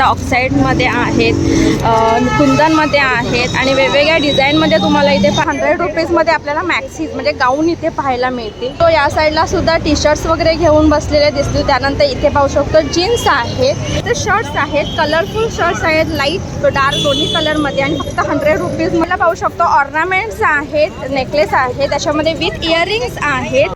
त्यानंतर ऑक्साईडमध्ये आहेत कुंदनमध्ये आहेत आणि वेगवेगळ्या डिझाईनमध्ये तुम्हाला इथे हंड्रेड रुपीजमध्ये आपल्याला मॅक्सीज म्हणजे गाऊन इथे पाहायला मिळतील. तो या साईडला सुद्धा टी शर्ट्स वगैरे घेऊन बसलेले दिसतील. त्यानंतर इथे पाहू शकतो जीन्स आहेत तर शर्ट्स आहेत कलरफुल शर्ट्स आहेत लाइट डार्क दोन्ही कलरमध्ये आणि फक्त हंड्रेड रुपीज मला पाहू शकतो ऑर्नामेंट्स आहेत नेकलेस आहेत त्याच्यामध्ये विथ इयरिंग्स आहेत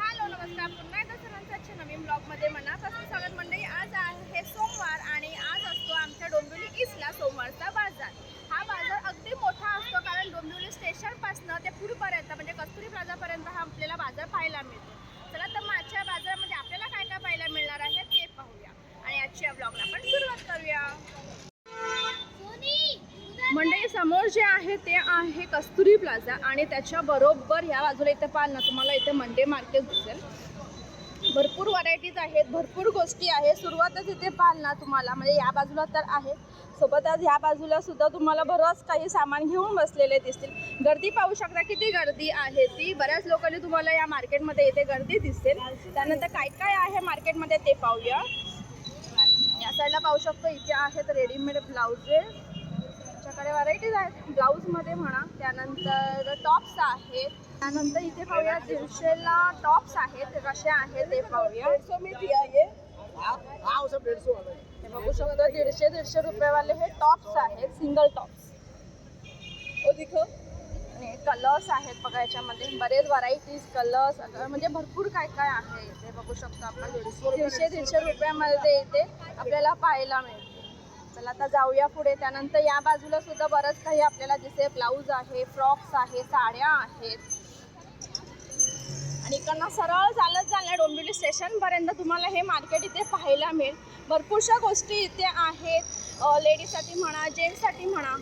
हॅलो नमस्कार पुन्हा एकदा सर्वांचं आजच्या नवीन ब्लॉगमध्ये मनापासून स्वागत मंडळी आज आहे सोमवार आणि आज असतो आमच्या डोंबिवली ईस्टला सोमवारचा बाजार हा बाजार अगदी मोठा असतो कारण डोंबिवली स्टेशनपासनं ते पुढपर्यंत म्हणजे कस्तुरी प्लाझापर्यंत हा आपल्याला बाजार पाहायला मिळतो चला तर मग आजच्या बाजारामध्ये आपल्याला काय काय पाहायला मिळणार आहे ते पाहूया आणि आजच्या ब्लॉगला आपण सुरुवात करूया. मंडई समोर जे आहे ते आहे कस्तुरी प्लाझा आणि त्याच्या बरोबर ह्या बाजूला इथे पाहाल ना तुम्हाला इथे मंडे मार्केट दिसेल. भरपूर व्हरायटीज आहेत भरपूर गोष्टी आहेत. सुरुवातच इथे पाहाल ना तुम्हाला म्हणजे या बाजूला तर आहे. सोबतच ह्या बाजूला सुद्धा तुम्हाला बरंच काही सामान घेऊन बसलेले दिसतील. गर्दी पाहू शकता किती गर्दी आहे ती. बऱ्याच लोकांनी तुम्हाला या मार्केटमध्ये इथे गर्दी दिसेल. त्यानंतर काय काय आहे मार्केटमध्ये ते पाहूया. साईडला पाहू शकतो इथे आहेत रेडीमेड ब्लाउजेस. त्याच्याकडे व्हरायटीज आहेत. ब्लाऊजमध्ये म्हणा त्यानंतर टॉप्स आहेत. त्यानंतर इथे पाहूया दीडशेला टॉप्स आहेत. कसे आहेत ते पाहूया. हे बघू शकतो दीडशे दीडशे रुपयेवाले हे टॉप्स आहेत सिंगल टॉप्स आणि कलर्स आहेत बघा याच्यामध्ये. बरेच व्हरायटीज कलर्स म्हणजे भरपूर काय काय आहे इथे बघू शकतो आपण. दीडशे दीडशे रुपयामध्ये इथे आपल्याला पाहायला मिळते. चला आता जाऊया पुढे. त्यानंतर या बाजूला सुद्धा बरंच काही आपल्याला दिसे ब्लाऊज आहे फ्रॉक्स आहे साड्या आहेत. आणि इकडनं सरळ चालत चालल्या डोंबिवली स्टेशनपर्यंत तुम्हाला हे मार्केट इथे पाहायला मिळेल. भरपूरशा गोष्टी इथे आहेत. लेडीजसाठी म्हणा जेंट्ससाठी म्हणा.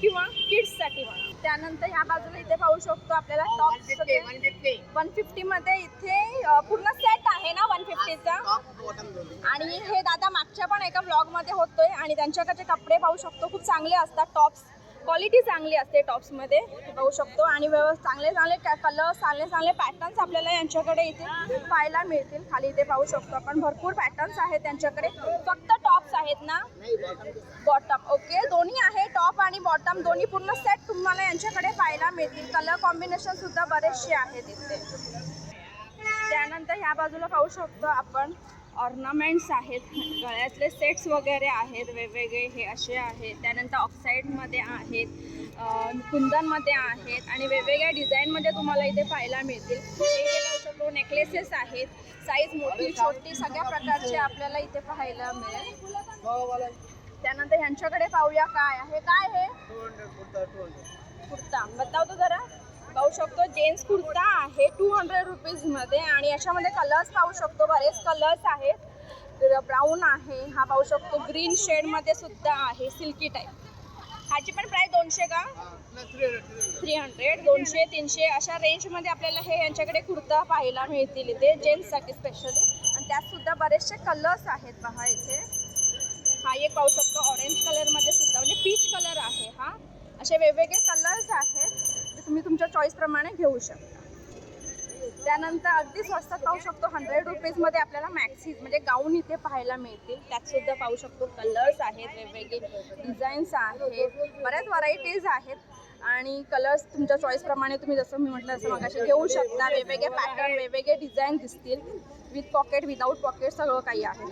किंवा किड्ससाठी म्हणा. त्यानंतर ह्या बाजूला इथे पाहू शकतो आपल्याला टॉप वन फिफ्टीमध्ये इथे अ, पूर्ण सेट आहे ना वन फिफ्टीचा आणि हे दादा मागच्या पण एका ब्लॉगमध्ये होतोय आणि त्यांच्याकडचे कपडे पाहू शकतो. खूप चांगले असतात टॉप्स क्वालिटी चांगली असते टॉप्समध्ये पाहू शकतो. आणि व्यव चांगले चांगले कलर चांगले चांगले पॅटर्न्स आपल्याला यांच्याकडे इथे पाहायला मिळतील. खाली इथे पाहू शकतो आपण. भरपूर पॅटर्न्स आहेत त्यांच्याकडे. फक्त टॉप्स आहेत ना? बॉटम ओके दोन्ही आहे टॉप आणि बॉटम दोन्ही पूर्ण सेट तुम्हाला यांच्याकडे पाहायला मिळतील. कलर कॉम्बिनेशन सुद्धा बरेचसे आहेत इथे. त्यानंतर ह्या बाजूला पाहू शकतो आपण. ऑर्नामेंट्स आहेत गळ्यातले सेट्स वगैरे आहेत वेगवेगळे हे असे आहेत. त्यानंतर ऑक्साईडमध्ये आहेत कुंदनमध्ये आहेत आणि वेगवेगळ्या डिझाईनमध्ये तुम्हाला इथे पाहायला मिळतील. शकतो नेकलेसेस आहेत. साईज मोठी छोटी सगळ्या प्रकारचे आपल्याला इथे पाहायला मिळेल. त्यानंतर ह्यांच्याकडे पाहूया काय आहे. काय हे कुर्ता बतावतो जरा. पाहू शकतो. जेंट्स कुर्ता आहे टू हंड्रेड रुपीजमध्ये आणि याच्यामध्ये कलर्स पाहू शकतो. बरेच कलर्स आहेत. ब्राऊन आहे हा पाहू शकतो. ग्रीन शेडमध्ये सुद्धा आहे सिल्की टाईप ह्याची पण प्राईस दोनशे का? थ्री हंड्रेड दोनशे तीनशे अशा रेंजमध्ये आपल्याला हे यांच्याकडे कुर्ता पाहायला मिळतील इथे जेंट्ससाठी स्पेशली आणि त्यातसुद्धा बरेचसे कलर्स आहेत पहा इथे. हा एक पाहू शकतो ऑरेंज कलरमध्ये सुद्धा म्हणजे पीच कलर आहे हा. असे वेगवेगळे कलर्स आहेत. तुम्ही तुमच्या चॉईसप्रमाणे घेऊ शकता. त्यानंतर अगदी स्वस्तात पाहू शकतो हंड्रेड रुपीजमध्ये आपल्याला मॅक्सीज म्हणजे गाऊन इथे पाहायला मिळतील. त्यातसुद्धा पाहू शकतो कलर्स आहेत वेगवेगळे डिझाईन्स आहेत बऱ्याच व्हरायटीज आहेत. आणि कलर्स तुमच्या चॉईसप्रमाणे तुम्ही जसं मी म्हटलं तसं मगाशी घेऊ शकता. वेगवेगळे पॅटर्न वेगवेगळे डिझाईन दिसतील. विथ पॉकेट विदाऊट पॉकेट सगळं काही आहे.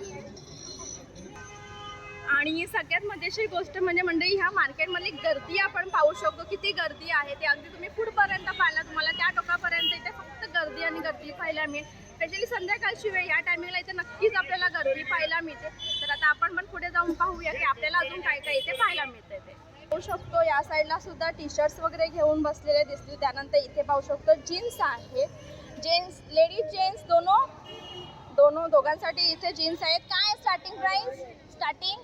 आणि सगळ्यात मजेशीर गोष्ट म्हणजे मंडळी ह्या मार्केटमध्ये गर्दी आपण पाहू शकतो. किती गर्दी आहे ते अगदी तुम्ही पुढपर्यंत पाहिला तुम्हाला त्या टोकापर्यंत इथे फक्त गर्दी आणि गर्दी पाहायला मिळेल. स्पेशली संध्याकाळची वेळ या टायमिंगला इथे नक्कीच आपल्याला गर्दी पाहायला मिळते. तर आता आपण पण पुढे जाऊन पाहूया की आपल्याला अजून काय काय इथे पाहायला मिळते ते. पाहू शकतो या साईडला सुद्धा टी शर्ट्स वगैरे घेऊन बसलेले दिसतील. त्यानंतर इथे पाहू शकतो जीन्स आहे. जेन्ट्स लेडीज जेन्ट्स दोनो दोनो दोघांसाठी इथे जीन्स आहेत. काय starting price starting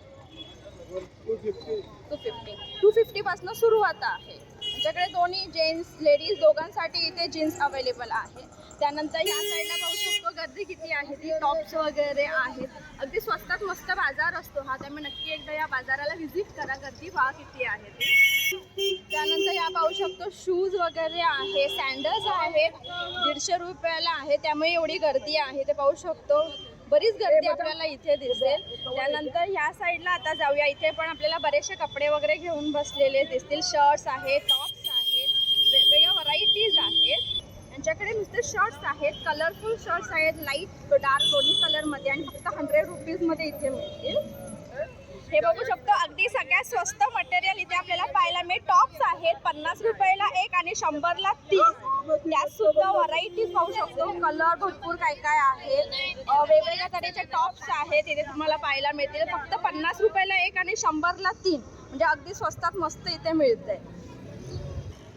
two fifty two फिफ्टीपासून सुरुवात आहे. आमच्याकडे दोन्ही जेंट्स लेडीज दोघांसाठी इथे जीन्स अवेलेबल आहे. त्यानंतर ह्या साईडला पाहू शकतो गर्दी किती आहे. ती टॉप्स वगैरे आहेत. अगदी स्वस्तात मस्त बाजार असतो हा. त्यामुळे नक्की एकदा या बाजाराला व्हिजिट करा. गर्दी पहा किती आहे ती. त्यानंतर या पाहू शकतो शूज वगैरे आहे. सँडल्स आहेत. दीडशे रुपयाला आहे. त्यामुळे एवढी गर्दी आहे. ते पाहू शकतो. बरीच गर्दी आपल्याला इथे दिसेल. त्यानंतर ह्या साईडला आता जाऊया. इथे पण आपल्याला बरेचसे कपडे वगैरे घेऊन बसलेले दिसतील. शर्ट्स आहेत टॉप्स आहेत वेगवेगळ्या व्हरायटीज आहेत. यांच्याकडे नुसते शर्ट्स आहेत. कलरफुल शर्ट्स आहेत. लाइट डार्क दोन्ही कलरमध्ये आणि फक्त हंड्रेड रुपीजमध्ये इथे मिळतील. हे बघू शकतो अगदी सगळ्यात स्वस्त मटेरियल इथे आपल्याला पाहायला मिळेल. टॉप्स आहेत पन्नास रुपयाला एक आणि शंभरला तीस त्यात सुद्धा व्हरायटीज पाहू शकतो. कलर भरपूर काय काय आहेत वेगवेगळ्या तऱ्हेचे टॉप्स आहेत इथे तुम्हाला पाहायला मिळतील. फक्त पन्नास रुपयाला एक आणि शंभरला तीन. म्हणजे अगदी स्वस्तात मस्त इथे मिळते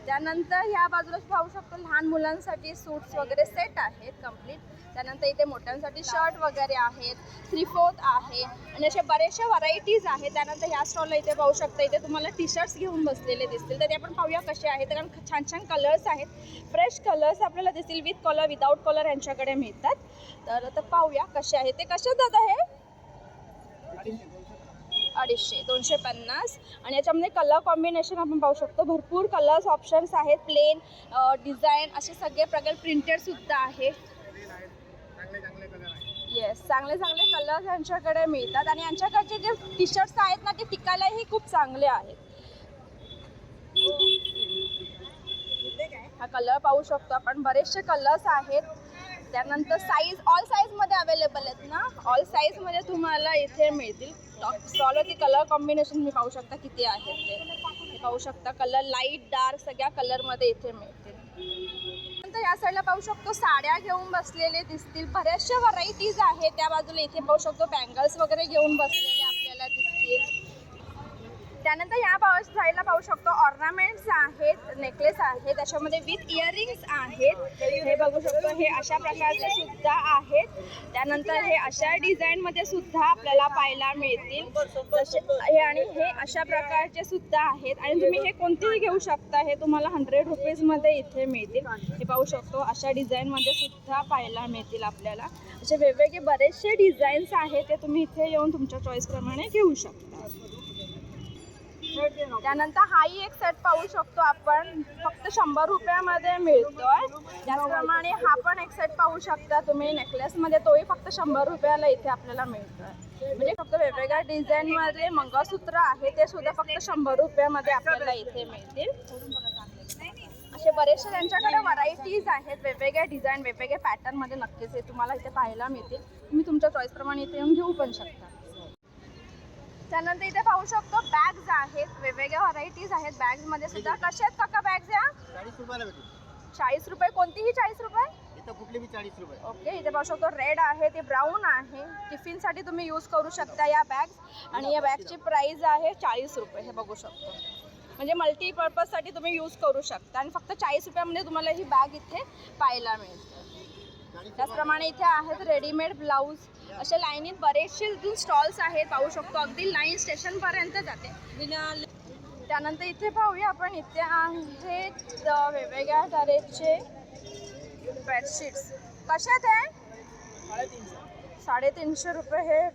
त्यानंतर ह्या बाजूलाच पाहू शकतो लहान मुलांसाठी सूट्स वगैरे सेट आहेत कंप्लीट त्यानंतर इथे मोठ्यांसाठी शर्ट वगैरे आहेत थ्री फोर्थ आहे आणि असे बऱ्याचशा व्हरायटीज आहेत. त्यानंतर ह्या स्टॉलला इथे पाहू शकता इथे तुम्हाला टी शर्ट्स घेऊन बसलेले दिसतील. तर ते आपण पाहूया कसे आहेत. कारण छान छान कलर्स आहेत. फ्रेश कलर्स आपल्याला दिसतील विथ कलर विदाऊट कलर यांच्याकडे मिळतात. तर आता पाहूया कसे आहेत. ते कसे दादा हे? अडीचशे दोनशे पन्नास. आणि याच्यामध्ये कलर कॉम्बिनेशन आपण पाहू शकतो. भरपूर कलर्स ऑप्शन्स आहेत. प्लेन डिझाईन असे सगळे प्रकार प्रिंटेडसुद्धा आहे. येस चांगले चांगले कलर्स यांच्याकडे मिळतात. आणि यांच्याकडचे जे टी शर्ट्स आहेत ना ते टिकायलाही खूप चांगले आहेत. हा कलर पाहू शकतो आपण. बरेचसे कलर्स आहेत. त्यानंतर साईज ऑल साईजमध्ये अवेलेबल आहेत ना. ऑल साईजमध्ये तुम्हाला इथे मिळतील. स्टॉलवरती कलर कॉम्बिनेशन मी पाहू शकता किती आहेत ते. पाहू शकता कलर लाइट डार्क सगळ्या कलरमध्ये इथे मिळतील. नंतर या साईडला पाहू शकतो साड्या घेऊन बसलेले दिसतील. बऱ्याचशा व्हरायटीज आहेत त्या बाजूला. इथे पाहू शकतो बँगल्स वगैरे घेऊन बसलेले त्यानंतर या पाव साईडला पाहू शकतो ऑर्नामेंट्स आहेत नेकलेस आहेत त्याच्यामध्ये विथ इयरिंग्स आहेत. हे बघू शकतो हे अशा प्रकारचे सुद्धा आहेत. त्यानंतर हे अशा डिझाईनमध्ये सुद्धा आपल्याला पाहायला मिळतील. तसे हे आणि हे अशा प्रकारचे सुद्धा आहेत. आणि तुम्ही हे कोणतेही घेऊ शकता हे तुम्हाला हंड्रेड रुपीजमध्ये इथे मिळतील. हे पाहू शकतो अशा डिझाईनमध्ये सुद्धा पाहायला मिळतील आपल्याला. असे वेगवेगळे बरेचसे डिझाईन्स आहेत ते तुम्ही इथे येऊन तुमच्या चॉईसप्रमाणे घेऊ शकता. त्यानंतर हाही एक सेट पाहू शकतो आपण. फक्त शंभर रुपयामध्ये मिळतोय. त्याचप्रमाणे हा पण एक सेट पाहू शकता तुम्ही नेकलेसमध्ये तोही फक्त शंभर रुपयाला इथे आपल्याला मिळतोय. म्हणजे फक्त वेगवेगळ्या डिझाईनमध्ये मंगळसूत्र आहे ते सुद्धा फक्त शंभर रुपयामध्ये आपल्याला इथे मिळतील. असे बरेचसे त्यांच्याकडे व्हरायटीज आहेत. वेगवेगळ्या डिझाईन वेगवेगळ्या पॅटर्नमध्ये नक्कीच हे तुम्हाला इथे पाहायला मिळतील. तुम्ही तुमच्या चॉईसप्रमाणे इथे येऊन घेऊ पण शकता. त्यानंतर इथे पाहू शकतो बॅग्स आहेत वेगवेगळ्या व्हरायटीज आहेत बॅग्समध्ये सुद्धा. कसे आहेत काका बॅग्स या? चाळीस रुपयाला भेटेल. चाळीस रुपये? कोणतीही चाळीस रुपये? इथं कुठली बी चाळीस रुपये. ओके इथे पाहू शकतो रेड आहे ते ब्राऊन आहे. टिफिनसाठी तुम्ही यूज करू शकता या बॅग्स आणि या बॅगची प्राईस आहे चाळीस रुपये हे बघू शकतो. म्हणजे मल्टीपर्पजसाठी तुम्ही यूज करू शकता. आणि फक्त चाळीस रुपयामध्ये तुम्हाला ही बॅग इथे पाहायला मिळते. त्याचप्रमाणे इथे आहेत रेडीमेड ब्लाऊज असे लाईनीत बरेचसे अजून स्टॉल्स आहेत पाहू शकतो. अगदी लाईन स्टेशनपर्यंत जाते. त्यानंतर इथे पाहूया आपण. इथे आहेत अ, वेगवेगळ्या तऱ्हेचे बेडशीट्स कसे आहे? साडेतीनशे रुपये हे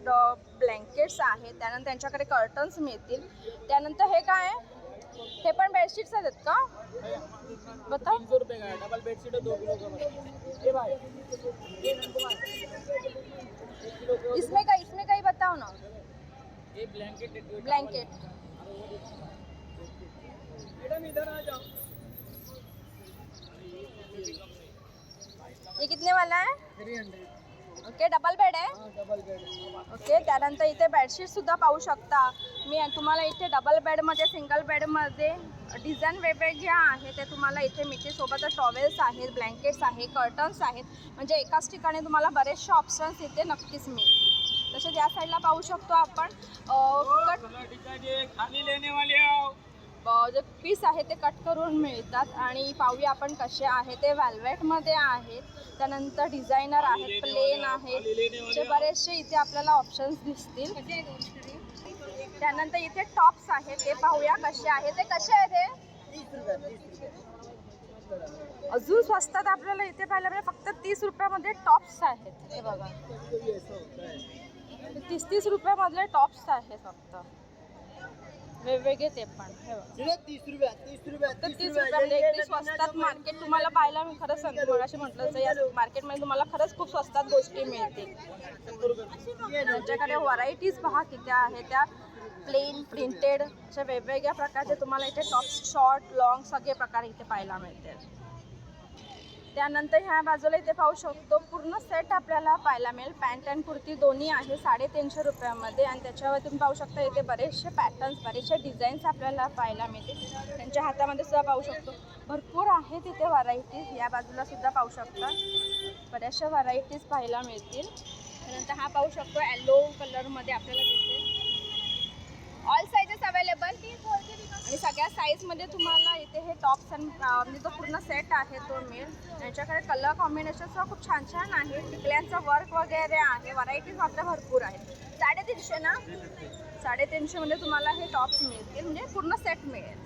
ब्लँकेट्स आहेत. त्यानंतर त्यांच्याकडे कर्टन्स मिळतील. त्यानंतर हे काय आहे? हे पण बेडशीट्स आहेत का? बता है डबल बेडशीट इसमें का इसमें का ही बताओ ना। ये ब्लैंकेट ब्लैंकेट मैडम इधर आ जाओ। ये कितने वाला है? Three hundred. Okay double bed आहे? हाँ डबल बेड ओके त्यानंतर इथे बेडशीट सुद्धा पाहू शकता. मी तुम्हाला इथे डबल बेडमध्ये सिंगल बेडमध्ये डिझाईन वेगवेगळ्या आहेत ते तुम्हाला इथे मिळते सोबतच टॉवेल्स आहेत ब्लँकेट्स आहे कर्टन्स आहेत. म्हणजे एकाच ठिकाणी तुम्हाला बरेचसे ऑप्शन्स इथे नक्कीच मिळतील. तसेच या साईडला पाहू शकतो आपण. अ, कट खाली लेने वाले आओ अ, जे पीस आहे ते कट करून मिळतात आणि पाहूया आपण कसे आहे ते व्हॅल्वेटमध्ये आहेत. त्यानंतर डिझायनर आहेत प्लेन आहेत. असे बरेचसे इथे आपल्याला ऑप्शन्स दिसतील. त्यानंतर इथे टॉप्स आहेत. ते पाहूया कसे आहे ते कसे आहे ते अजून स्वस्तात आपल्याला इथे पाहायला मिळेल. फक्त तीस रुपयामध्ये टॉप्स आहेत. हे बघा. तीस तीस रुपयामधले टॉप्स आहेत फक्त. वेगवेगळे ते पण हे बघा. तीस रुपया तीस रुपया तर तीस रुपयामध्ये अगदी स्वस्तात मार्केट तुम्हाला पाहायला मी खरंच सांगते मग अशी म्हटलं तर या मार्केटमध्ये तुम्हाला खरंच खूप स्वस्तात गोष्टी मिळतील. त्यांच्याकडे व्हरायटीज पहा किती आहे त्या प्लेन प्रिंटेड अशा वेगवेगळ्या प्रकारचे तुम्हाला इथे टॉप शॉर्ट लॉंग सगळे प्रकार इथे पाहायला मिळतील. त्यानंतर ह्या बाजूला इथे पाहू शकतो पूर्ण सेट आपल्याला पाहायला मिळेल. पॅन्ट अँड कुर्ती दोन्ही आहे साडेतीनशे रुपयामध्ये. आणि त्याच्यावर तुम्ही पाहू शकता इथे बरेचसे पॅटर्न्स बरेचसे डिझाईन्स आपल्याला पाहायला मिळतील. त्यांच्या हातामध्ये सुद्धा पाहू शकतो. भरपूर आहेत इथे व्हरायटीज या बाजूला सुद्धा पाहू शकता. बऱ्याचशा व्हरायटीज पाहायला मिळतील. त्यानंतर हा पाहू शकतो येलो कलरमध्ये आपल्याला दिसेल ऑल साईजेस अवेलेबल आणि सगळ्या साईजमध्ये तुम्हाला इथे हे टॉप्स आणि म्हणजे जो पूर्ण सेट आहे तो मिळेल. यांच्याकडे कलर कॉम्बिनेशन खूप छान छान आहे. टिकल्यांचं वर्क वगैरे आहे. व्हरायटीज मात्र भरपूर आहे साडेतीनशे ना? साडेतीनशेमध्ये तुम्हाला हे टॉप्स मिळतील. म्हणजे पूर्ण सेट मिळेल.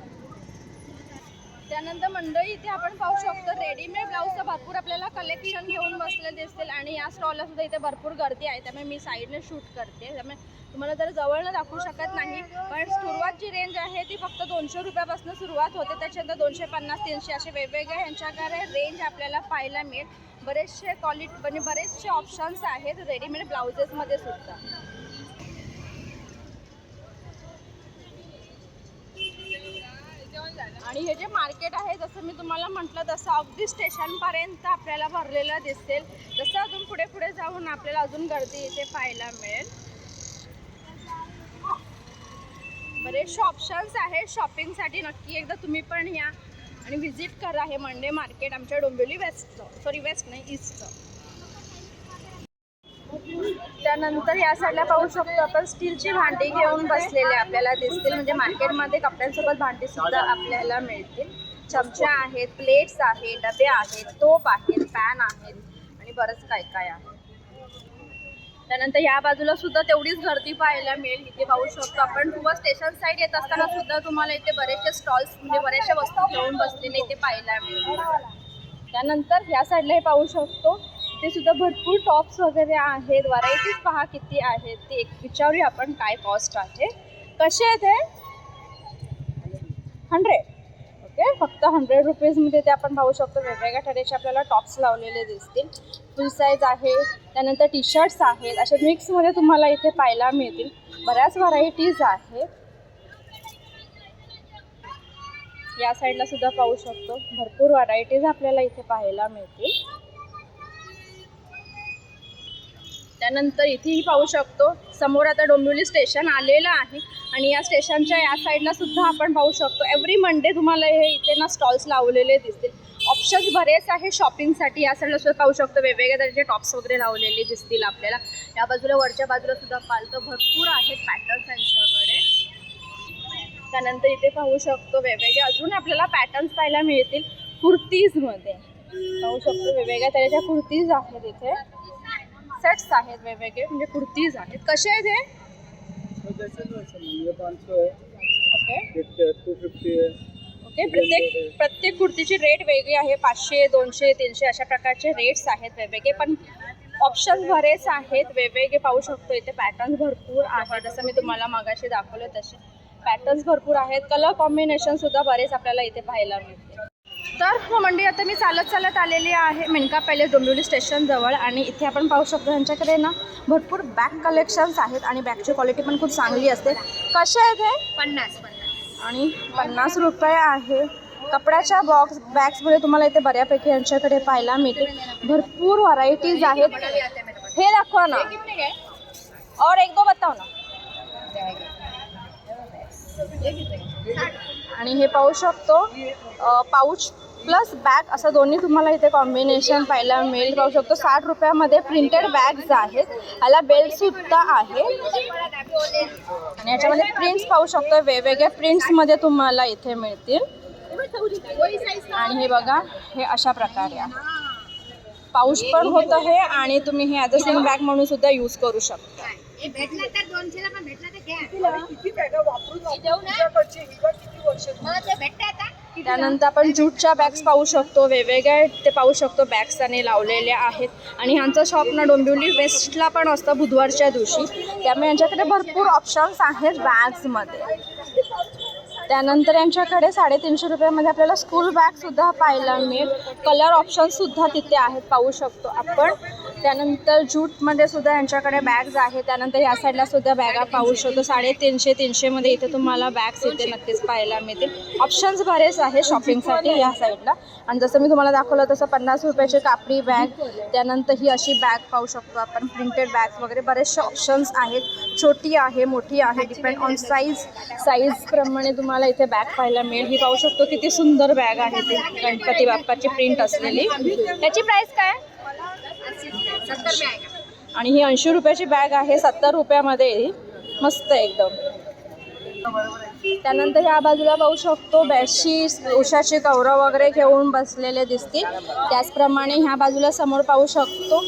त्यानंतर मंडळी इथे आपण पाहू शकतो रेडीमेड ब्लाऊजचं भरपूर आपल्याला कलेक्शन घेऊन बसले दिसतील आणि या स्टॉलला सुद्धा इथे भरपूर गर्दी आहे. त्यामुळे मी साईडने शूट करते. त्यामुळे तुम्हाला जर जवळनं दाखवू शकत नाही पण सुरुवात जी रेंज आहे ती फक्त दोनशे रुपयापासून सुरुवात होते. त्याच्यानंतर दोनशे पन्नास तीनशे असे वेगवेगळे ह्यांच्याकडे रेंज आपल्याला पाहायला मिळेल. बरेचसे क्वालिटी म्हणजे बरेचसे ऑप्शन्स आहेत रेडीमेड ब्लाउजेसमध्ये सुद्धा. आणि हे जे मार्केट आहे जसं मी तुम्हाला म्हटलं तसं अगदी स्टेशनपर्यंत आपल्याला भरलेलं दिसेल. जसं अजून पुढे पुढे जाऊन आपल्याला अजून गर्दी इथे पाहायला मिळेल. बरेचसे ऑप्शन्स आहेत शॉपिंगसाठी नक्की एकदा तुम्ही पण या आणि व्हिजिट करा. हे मंडे मार्केट आमच्या डोंबिवली वेस्टचं सॉरी वेस्ट नाही ईस्टचं त्यानंतर या साईडला पाहू शकतो आपण स्टीलची भांडी घेऊन बसलेले आपल्याला दिसतील. म्हणजे मार्केटमध्ये कपड्यांसोबत भांडी सुद्धा आपल्याला मिळतील. चमचे आहेत प्लेट्स आहेत डबे आहेत तोप आहेत पॅन आहेत आणि बरंच काय काय आहे. त्यानंतर या बाजूला सुद्धा तेवढीच गर्दी पाहायला मिळेल. इथे पाहू शकतो आपण. किंवा स्टेशन साईड येत असताना सुद्धा तुम्हाला इथे बरेचसे स्टॉल्स म्हणजे बऱ्याचशा वस्तू घेऊन बसलेले इथे पाहायला मिळेल त्यानंतर ह्या साईडला हे पाहू शकतो. इथे सुद्धा भरपूर टॉप्स वगैरे आहेत. व्हरायटीज पहा किती आहेत. ते एक विचारूया आपण काय कॉस्ट आहे. कसे आहेत हे? हंड्रेड ओके फक्त हंड्रेड रुपीजमध्ये ते आपण पाहू शकतो. वेगवेगळ्या ठरेचे आपल्याला टॉप्स लावलेले दिसतील. फुल साईज आहे. त्यानंतर टी शर्ट्स आहेत. असे मिक्समध्ये तुम्हाला इथे पाहायला मिळतील. बऱ्याच व्हरायटीज आहेत. या साईडला सुद्धा पाहू शकतो. भरपूर व्हरायटीज आपल्याला इथे पाहायला मिळतील. त्यानंतर इथेही पाहू शकतो समोर आता डोंबिवली स्टेशन आलेलं आहे आणि या स्टेशनच्या या साईडला सुद्धा आपण पाहू शकतो. एव्हरी मंडे तुम्हाला हे इथे ना स्टॉल्स लावलेले दिसतील. ऑप्शन्स बरेच आहे शॉपिंगसाठी या साईडला सुद्धा पाहू शकतो. वेगवेगळ्या तऱ्हेचे टॉप्स वगैरे लावलेले दिसतील आपल्याला. या बाजूला वरच्या बाजूला सुद्धा पालतं भरपूर आहेत पॅटर्न्स त्यांच्याकडे त्यानंतर इथे पाहू शकतो वेगवेगळे अजून आपल्याला पॅटर्न्स पाहायला मिळतील कुर्तीजमध्ये. पाहू शकतो वेगवेगळ्या तऱ्हेच्या कुर्तीज आहेत इथे. सेट्स आहेत वेगवेगळे म्हणजे कुर्तीज आहेत. कसे आहेत हे? ओके ओके प्रत्येक प्रत्येक कुर्तीची रेट वेगळी आहे. पाचशे दोनशे तीनशे अशा प्रकारचे रेट्स आहेत वेगवेगळे. पण ऑप्शन्स बरेच आहेत. वेगवेगळे पाहू शकतो. इथे पॅटर्न्स भरपूर आहेत. जसं मी तुम्हाला मागाशी दाखवलं तसे पॅटर्न्स भरपूर आहेत. कलर कॉम्बिनेशन सुद्धा बरेच आपल्याला इथे पाहायला मिळते. तर हो मंडळी आता मी चालत चालत आलेली आहे मेनका पॅलेस डोंबिवली स्टेशन जवळ आणि इथे आपण पाहू शकतो यांच्याकडे ना भरपूर बॅग कलेक्शन्स आहेत आणि बॅगची क्वालिटी पण खूप चांगली असते. कसे आहेत हे? पन्नास पन्नास आणि पन्नास रुपये आहे. कपड्याच्या बॉक्स बॅग्समध्ये तुम्हाला इथे बऱ्यापैकी यांच्याकडे पाहायला मिळते भरपूर व्हरायटीज आहेत. हे दाखवा ना. और एक दो बताओ ना. आणि हे पाहू शकतो पाऊच प्लस बॅग असं दोन्ही तुम्हाला इथे कॉम्बिनेशन पाहायला मिळेल. पाहू शकतो साठ रुपयामध्ये प्रिंटेड बॅग्स आहेत. ह्याला बेल्ट सुद्धा आहे. आणि याच्यामध्ये प्रिंट्स पाहू शकतो वेगवेगळ्या प्रिंट्समध्ये तुम्हाला इथे मिळतील. आणि हे बघा हे अशा प्रकारे आहे. पाऊच पण होतं आहे आणि तुम्ही हे ॲज अ सिंग बॅग म्हणून सुद्धा यूज करू शकता. हे किती बॅगा वापरून किती वर्ष त्यानंतर आपण ज्यूटच्या बॅग्स पाहू शकतो. वेगवेगळ्या ते पाहू शकतो. बॅग्स त्याने लावलेल्या आहेत. आणि ह्यांचं शॉप ना डोंबिवली वेस्टला पण असतं बुधवारच्या दिवशी. त्यामुळे यांच्याकडे भरपूर ऑप्शन्स आहेत बॅग्समध्ये त्यानंतर यांच्याकडे साडेतीनशे रुपयामध्ये आपल्याला स्कूल बॅगसुद्धा पाहायला मिळेल. कलर ऑप्शनसुद्धा तिथे आहेत. पाहू शकतो आपण. त्यानंतर ज्यूटमध्ये सुद्धा यांच्याकडे बॅग्स आहेत. त्यानंतर या साईडला सुद्धा बॅगा पाहू शकतो. साडेतीनशे तीनशेमध्ये इथे तुम्हाला बॅग्स इथे नक्कीच पाहायला मिळतील. ऑप्शन्स बरेच आहे शॉपिंगसाठी या साईडला आणि जसं मी तुम्हाला दाखवलं तसं पन्नास रुपयाची कापडी बॅग त्यानंतर ही अशी बॅग पाहू शकतो आपण. प्रिंटेड बॅग्स वगैरे बरेचसे ऑप्शन्स आहेत. छोटी आहे मोठी आहे डिपेंड ऑन साईज साईजप्रमाणे तुम्हाला इथे बॅग पाहायला मिळेल. ही पाहू शकतो किती सुंदर बॅग आहे ती. गणपती बाप्पाची प्रिंट असलेली. त्याची प्राईस काय? सत्तर में आएगा। आणि ही ऐंशी रुपयाची बॅग आहे सत्तर रुपयामध्ये. मस्त आहे एकदम. त्यानंतर ह्या बाजूला पाहू शकतो बेडशीट उशाचे कवरं वगैरे घेऊन बसलेले दिसतील. त्याचप्रमाणे ह्या बाजूला समोर पाहू शकतो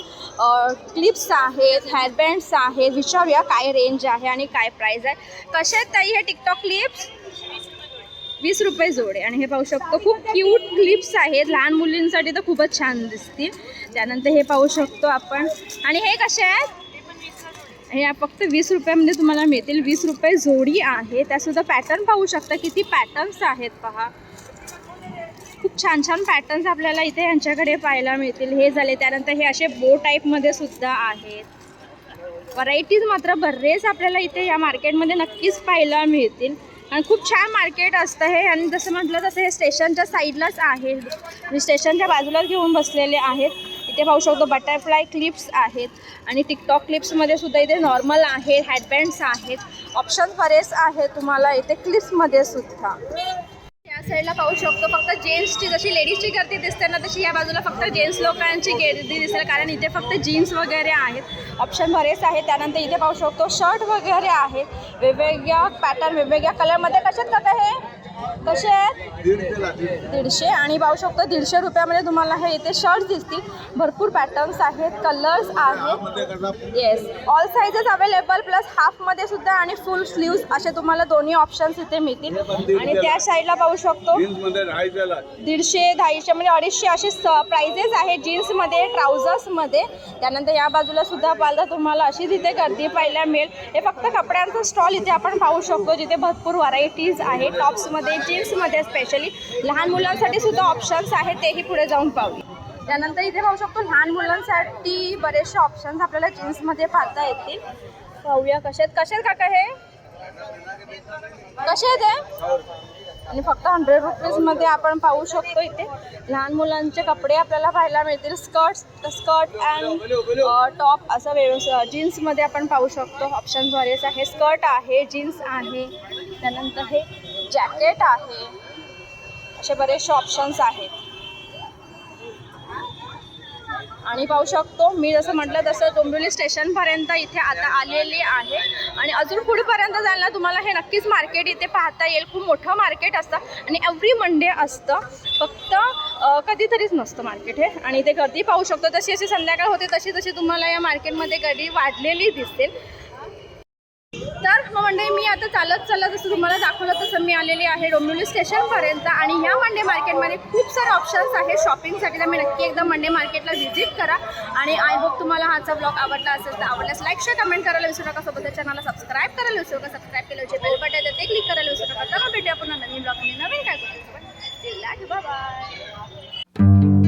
क्लिप्स आहेत हेअरबँड्स आहेत. विचारूया काय रेंज आहे आणि काय प्राईज आहे. कसे आहेत ताई हे टिकटॉक क्लिप्स वीस रुपये जोडे. आणि हे पाहू शकतो खूप क्यूट क्लिप्स आहेत. लहान मुलींसाठी तर खूपच छान दिसतील. त्यानंतर हे पाहू शकतो आपण. आणि हे कसे आहेत? हे फक्त वीस रुपयामध्ये तुम्हाला मिळतील. वीस रुपये जोडी आहे. त्यासुद्धा पॅटर्न पाहू शकता. किती पॅटर्न्स आहेत पहा. खूप छान छान पॅटर्न्स आपल्याला इथे यांच्याकडे पाहायला मिळतील. हे झाले. त्यानंतर हे असे बो टाईपमध्ये सुद्धा आहेत. व्हरायटीज मात्र बरेच आपल्याला इथे या मार्केटमध्ये नक्कीच पाहायला मिळतील. आणि खूप छान मार्केट असतं हे. आणि जसं म्हटलं तसं हे स्टेशनच्या साईडलाच आहे. मी स्टेशनच्या बाजूलाच घेऊन बसलेले आहेत. इथे पाहू शकतो बटरफ्लाय क्लिप्स आहेत. आणि टिकटॉक क्लिप्समध्ये सुद्धा इथे नॉर्मल आहे हॅडबँड्स आहेत. ऑप्शन बरेच आहे तुम्हाला इथे क्लिप्समध्ये सुद्धा. साईडला पाहू शकतो. फक्त जेंट्सची जशी लेडीजची गर्दी दिसते ना तशी या बाजूला फक्त जेंट्स लोकांची गर्दी दिसेल कारण इथे फक्त जीन्स वगैरे आहेत. ऑप्शन बरेच आहेत. त्यानंतर इथे पाहू शकतो शर्ट वगैरे आहेत वेगवेगळ्या पॅटर्न वेगवेगळ्या कलरमध्ये कशात कसं हे? कसे आहेत? दीडशे. आणि पाहू शकतो दीडशे रुपयामध्ये तुम्हाला हे इथे शर्ट दिसतील. भरपूर पॅटर्न्स आहेत कलर्स आहेत. Yes all sizes available plus हाफमध्ये सुद्धा आणि फुल स्लीव्स असे तुम्हाला दोन्ही ऑप्शन्स इथे मिळतील. आणि त्या साईडला पाहू शकतो. दीडशे दहाशे म्हणजे अडीचशे असे स प्राइजेस आहेत जीन्समध्ये ट्राउझर्समध्ये त्यानंतर या बाजूला सुद्धा पाहिलं तुम्हाला अशी तिथे गर्दी पाहायला मिळेल. हे फक्त कपड्यांचं स्टॉल इथे आपण पाहू शकतो जिथे भरपूर व्हरायटीज आहे. टॉप्समध्ये जीन्समध्ये स्पेशली लहान मुलांसाठी सुद्धा ऑप्शन्स आहेत तेही पुढे जाऊन पाहू. त्यानंतर इथे पाहू शकतो लहान मुलांसाठी बरेचसे ऑप्शन्स आपल्याला जीन्समध्ये पाहता येतील. पाहूया कसे आहेत कसे आहेत काका हे? कसे आहेत आणि फक्त हंड्रेड रुपीजमध्ये आपण पाहू शकतो इथे. लहान मुलांचे कपडे आपल्याला पाहायला मिळतील. स्कर्ट्स स्कर्ट अँड टॉप असं व्यवस्थ जीन्समध्ये आपण पाहू शकतो. ऑप्शन बरेच आहे स्कर्ट आहे जीन्स आहे. त्यानंतर हे जॅकेट आहे. असे बरेचसे ऑप्शन्स आहेत. आणि पाहू शकतो मी जसं म्हटलं तसं डोंबिवली स्टेशनपर्यंत इथे आता आलेली आहे. आणि अजून पुढेपर्यंत जायला तुम्हाला हे नक्कीच मार्केट इथे पाहता येईल. खूप मोठं मार्केट असतं आणि एव्हरी मंडे असतं. फक्त कधीतरीच नसतं मार्केट हे. आणि इथे गर्दी पाहू शकतो तशी अशी संध्याकाळ होते तशी तशी तुम्हाला या मार्केटमध्ये गर्दी वाढलेली दिसते मग मंडळी मी आता चालत चालत जसं तुम्हाला दाखवलं तसं मी आलेली आहे डोंबिवली स्टेशनपर्यंत आणि ह्या मंडे मार्केटमध्ये खूप सारे ऑप्शन्स आहेत. शॉपिंगसाठी तर मी नक्की एकदा मंडे मार्केटला व्हिजिट करा. आणि आय होप तुम्हाला हाचा ब्लॉग आवडला असेल तर आवडल्यास लाईक शेअर कमेंट करायला विसरू नका. सोबत चॅनलला सबस्क्राईब करायला विसरू नका. सबस्क्राईब केलं जे बेल बटन ते क्लिक करायला विसरू नका. तर भेटूया पुन्हा नवीन ब्लॉग नवीन काय करू बाय